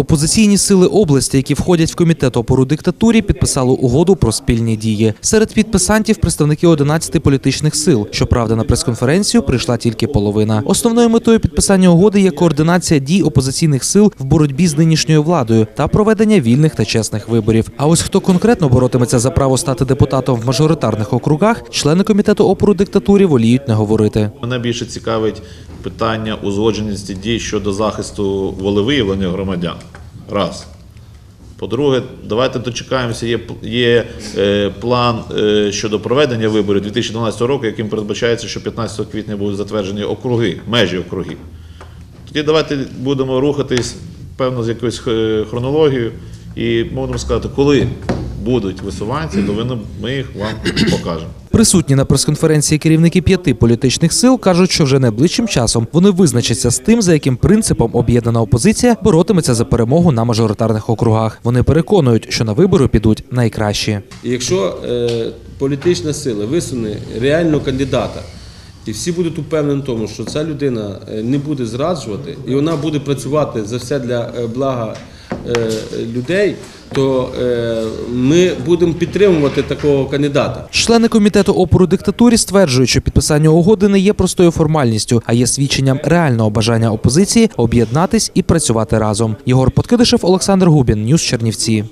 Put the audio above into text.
Опозиційні сили області, які входять в комітет опору диктатурі, підписали угоду про спільні дії. Серед підписантів представники 11 політичних сил. Щоправда, на прес-конференцію прийшла тільки половина. Основною метою підписання угоди є координація дій опозиційних сил в боротьбі з нинішньою владою та проведення вільних та чесних виборів. А ось хто конкретно боротиметься за право стати депутатом в мажоритарних округах, члени комітету опору диктатурі воліють не говорити. Мене більше цікавить питання узгодженості дій щодо захисту волевиявлення громадян. Раз. По-друге, давайте дочекаємося. Є, є е, план е, щодо проведення виборів 2012 року, яким передбачається, що 15 квітня будуть затверджені округи, межі округів. Тоді давайте будемо рухатись, певно, з якоюсь е, хронологією, і можемо сказати, коли будуть висуванці, то ми їх вам покажемо. Присутні на прес-конференції керівники п'яти політичних сил кажуть, що вже найближчим часом вони визначаться з тим, за яким принципом об'єднана опозиція боротиметься за перемогу на мажоритарних округах. Вони переконують, що на вибори підуть найкращі. Якщо е, політична сила висуне реального кандидата, і всі будуть упевнені в тому, що ця людина е, не буде зраджувати, і вона буде працювати за все для е, блага людей, то е, ми будемо підтримувати такого кандидата. Члени комітету опору диктатурі стверджують, що підписання угоди не є простою формальністю, а є свідченням реального бажання опозиції об'єднатись і працювати разом. Єгор Подкидишев, Олександр Губін, Ньюс Чернівці.